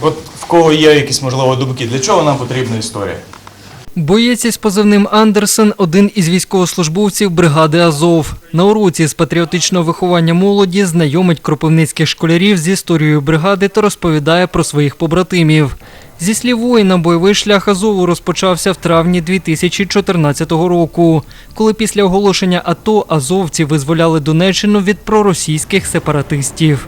От в кого є якісь можливо думки, для чого нам потрібна історія? Боєць із позивним Андерсен один із військовослужбовців бригади Азов. На уроці з патріотичного виховання молоді знайомить кропивницьких школярів з історією бригади та розповідає про своїх побратимів. Зі слів воїна, бойовий шлях Азову розпочався в травні 2014 року, коли після оголошення АТО азовці визволяли Донеччину від проросійських сепаратистів.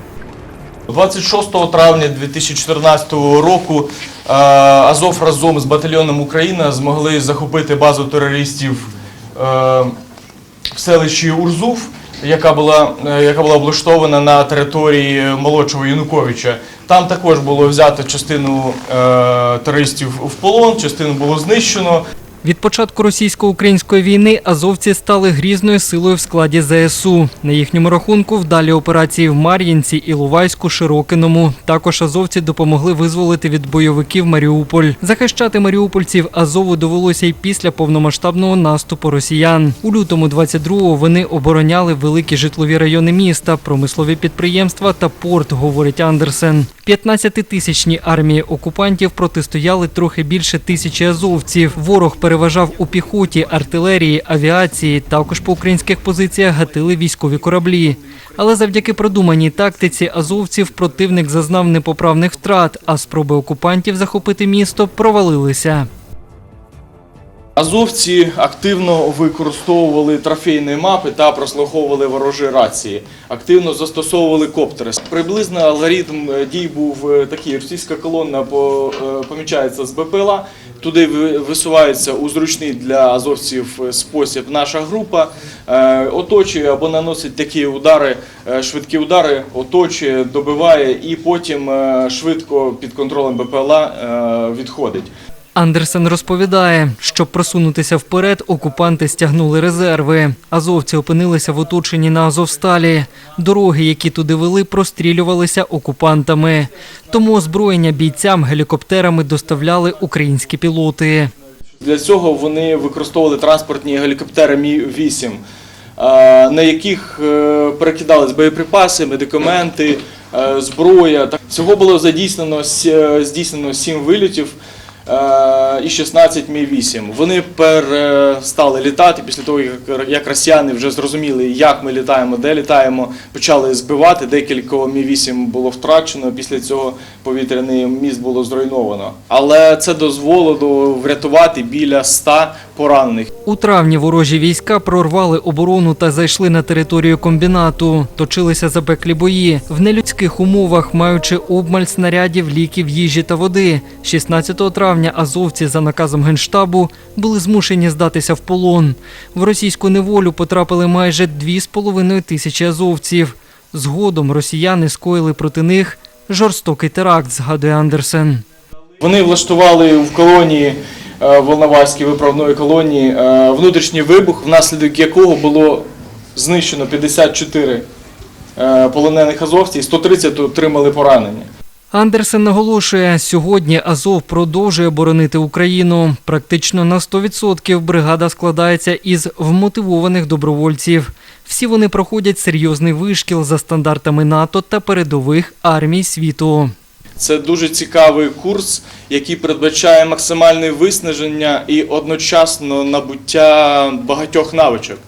26 травня 2014 року е, Азов разом з батальйоном Україна змогли захопити базу терористів е, в селищі Урзув, яка була, е, яка була облаштована на території молодшого Януковича. Там також було взято частину терористів в полон, частину було знищено. Від початку російсько-української війни азовці стали грізною силою в складі ЗСУ. На їхньому рахунку вдалі операції в Мар'їнці, Іловайську, Широкиному. Також азовці допомогли визволити від бойовиків Маріуполь. Захищати маріупольців Азову довелося й після повномасштабного наступу росіян. У лютому 22-го вони обороняли великі житлові райони міста, промислові підприємства та порт, говорить Андерсен. 15-тисячні армії окупантів протистояли трохи більше тисячі азовців. Ворог переважав у піхоті, артилерії, авіації. Також по українських позиціях гатили військові кораблі. Але завдяки продуманій тактиці азовців противник зазнав непоправних втрат, а спроби окупантів захопити місто провалилися. Азовці активно використовували трофейні мапи та прослуховували ворожі рації. Активно застосовували коптери. Приблизно алгоритм е, дій був е, такий: російська колона е, помічається з БПЛА. Туди ви- висувається у зручний для азовців спосіб наша група, оточує або наносить такі удари, швидкі удари, оточує, добиває і потім швидко під контролем БПЛА відходить. Андерсен розповідає, щоб просунутися вперед, окупанти стягнули резерви. Азовці опинилися в оточенні на Азовсталі. Дороги, які туди вели, прострілювалися окупантами. Тому озброєння бійцям гелікоптерами доставляли українські пілоти. Для цього вони використовували транспортні гелікоптери Мі-8, е, на яких е, перекидались боєприпаси, медикаменти, е, зброя. Всього було задійснено здійснено 7 вилітів і 16 Мі-8. Вони перестали літати після того, як- росіяни вже зрозуміли, як ми літаємо, де літаємо, почали збивати. Декілька Мі-8 було втрачено. Після цього повітряний міст було зруйновано. Але це дозволило врятувати біля 100 поранених. У травні ворожі війська прорвали оборону та зайшли на територію комбінату. Точилися запеклі бої в нелюдських умовах, маючи обмаль снарядів, ліків, їжі та води. 16 травня азовці за наказом генштабу були змушені здатися в полон. В російську неволю потрапили майже 2,5 тисячі азовців. Згодом росіяни скоїли проти них жорстокий теракт, згадує Андерсен. Вони влаштували в колонії Волноваській виправної колонії е, внутрішній вибух, внаслідок якого було знищено 54 е, полонених азовців, і 130 отримали поранення. Андерсен наголошує, сьогодні Азов продовжує боронити Україну. Практично на 100% бригада складається із вмотивованих добровольців. Всі вони проходять серйозний вишкіл за стандартами НАТО та передових армій світу. Це дуже цікавий курс, який передбачає максимальне виснаження і одночасно набуття багатьох навичок.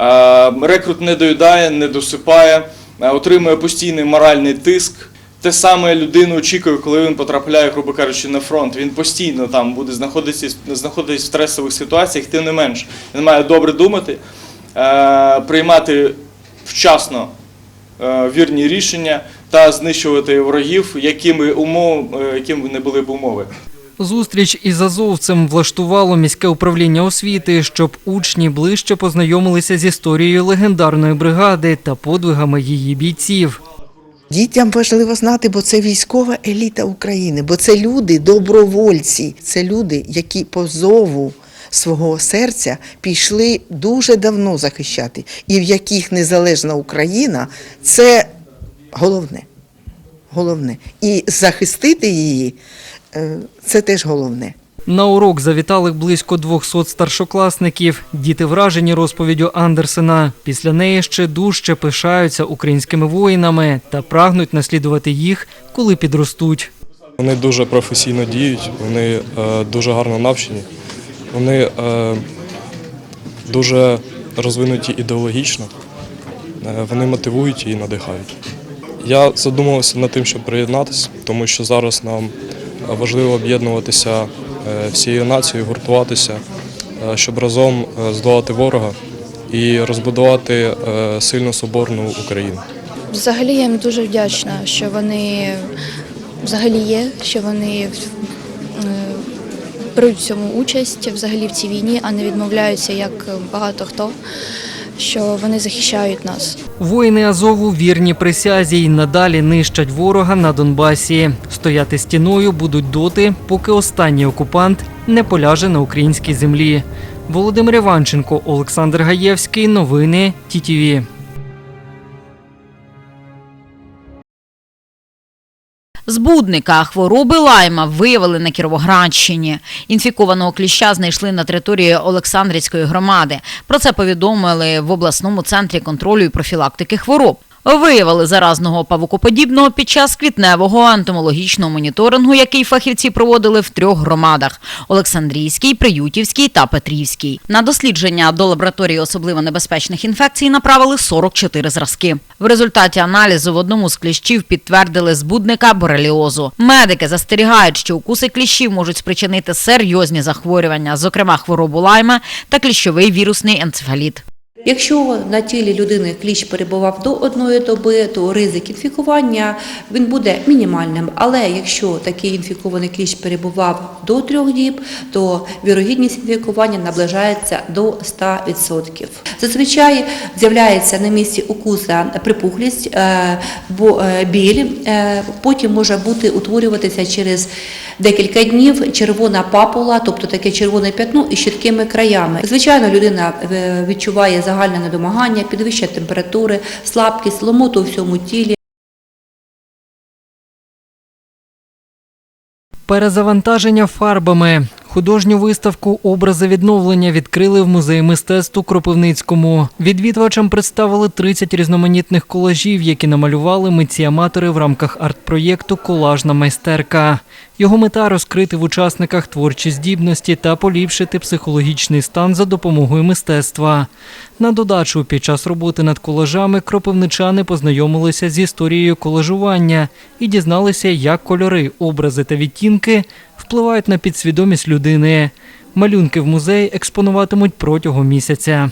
Е, Рекрут не доїдає, не досипає, е, отримує постійний моральний тиск. Те саме людина очікує, коли він потрапляє, грубо кажучи, на фронт. Він постійно там буде знаходитися, знаходитись в стресових ситуаціях, тим не менш. Він має добре думати, е, приймати вчасно вірні рішення та знищувати ворогів, якими умов, е, якими не були б умови. Зустріч із азовцем влаштувало міське управління освіти, щоб учні ближче познайомилися з історією легендарної бригади та подвигами її бійців. Дітям важливо знати, бо це військова еліта України, бо це люди, добровольці, це люди, які по зову свого серця пішли дуже давно захищати, і в яких незалежна Україна це головне. Головне. І захистити її е, це теж головне. На урок завітали близько 200 старшокласників. Діти вражені розповіддю Андерсена. Після неї ще дужче пишаються українськими воїнами та прагнуть наслідувати їх, коли підростуть. Вони дуже професійно діють, вони е, дуже гарно навчені, вони е, дуже розвинуті ідеологічно, е, вони мотивують і надихають. Я задумався над тим, щоб приєднатися, тому що зараз нам важливо об'єднуватися е, всією нацією, гуртуватися, е, щоб разом е, здолати ворога і розбудувати е, сильну соборну Україну. Взагалі я їм дуже вдячна, що вони взагалі є, що вони е, беруть в цьому участь взагалі в цій війні, а не відмовляються, як багато хто, що вони захищають нас. Воїни Азову вірні присязі й надалі нищать ворога на Донбасі. Стояти стіною будуть доти, поки останній окупант не поляже на українській землі. Володимир Іванченко, Олександр Гаєвський. Новини ТІТІВІ. Збудника хвороби лайма виявили на Кіровоградщині. Інфікованого кліща знайшли на території Олександрівської громади. Про це повідомили в обласному центрі контролю і профілактики хвороб. Виявили заразного павукоподібного під час квітневого ентомологічного моніторингу, який фахівці проводили в трьох громадах: Олександрійській, Приютівській та Петрівській. На дослідження до лабораторії особливо небезпечних інфекцій направили 44 зразки. В результаті аналізу в одному з кліщів підтвердили збудника бореліозу. Медики застерігають, що укуси кліщів можуть спричинити серйозні захворювання, зокрема хворобу лайма та кліщовий вірусний енцефаліт. Якщо на тілі людини кліщ перебував до одної доби, то ризик інфікування він буде мінімальним. Але якщо такий інфікований кліщ перебував до трьох діб, то вірогідність інфікування наближається до 100%. Зазвичай з'являється на місці укуса припухлість, е, е, біль, е, потім може бути утворюватися через декілька днів червона папула, тобто таке червоне п'ятно із чіткими краями. Звичайно, людина відчуває загальне недомагання, підвищення температури, слабкість, ломоту у всьому тілі. Перезавантаження фарбами. Художню виставку Образи відновлення відкрили в музеї мистецтв у Кропивницькому. Відвідувачам представили 30 різноманітних колажів, які намалювали митці-аматори в рамках арт-проєкту Колажна майстерка. Його мета розкрити в учасниках творчі здібності та поліпшити психологічний стан за допомогою мистецтва. На додачу, під час роботи над колажами кропивничани познайомилися з історією колажування і дізналися, як кольори, образи та відтінки впливають на підсвідомість людини. Малюнки в музеї експонуватимуть протягом місяця.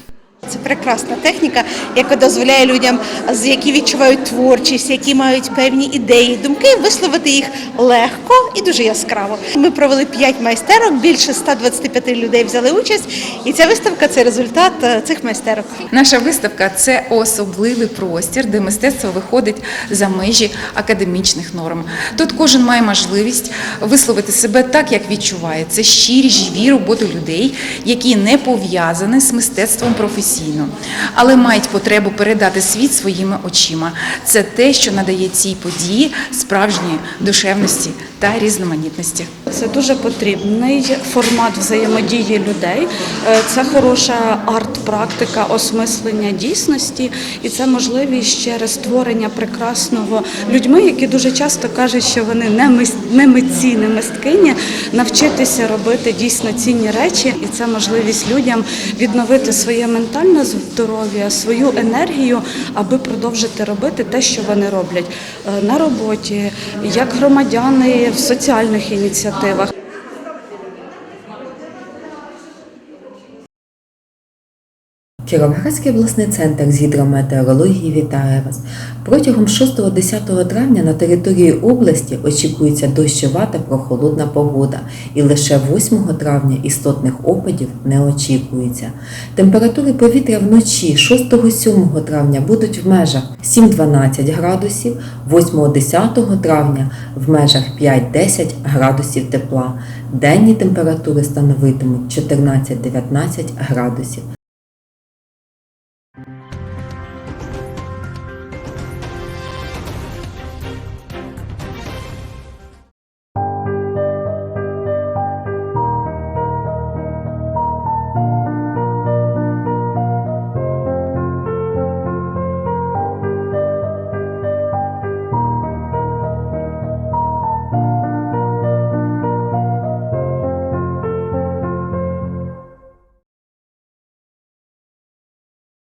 Це прекрасна техніка, яка дозволяє людям, які відчувають творчість, які мають певні ідеї, думки, висловити їх легко і дуже яскраво. Ми провели 5 майстерок, більше 125 людей взяли участь, і ця виставка це результат е, цих майстерок. Наша виставка це особливий простір, де мистецтво виходить за межі академічних норм. Тут кожен має можливість висловити себе так, як відчуває. Це щирі, живі роботи людей, які не пов'язані з мистецтвом професійно, але мають потребу передати світ своїми очима. Це те, що надає цій події справжньої душевності та різноманітності. Це дуже потрібний формат взаємодії людей. Е, Це хороша арт-практика осмислення дійсності, і це можливість через створення прекрасного людьми, які дуже часто кажуть, що вони не митці, не мисткині, навчитися робити дійсно цінні речі, і це можливість людям відновити своє ментальне здоров'я, свою енергію, аби продовжити робити те, що вони роблять е, на роботі, як громадяни в соціальних ініціативах колективах. Кіровоградський обласний центр з гідрометеорології вітає вас. Протягом 6-10 травня на території області очікується дощова та прохолодна погода, і лише 8 травня істотних опадів не очікується. Температури повітря вночі 6-7 травня будуть в межах 7-12 градусів, 8-10 травня в межах 5-10 градусів тепла. Денні температури становитимуть 14-19 градусів.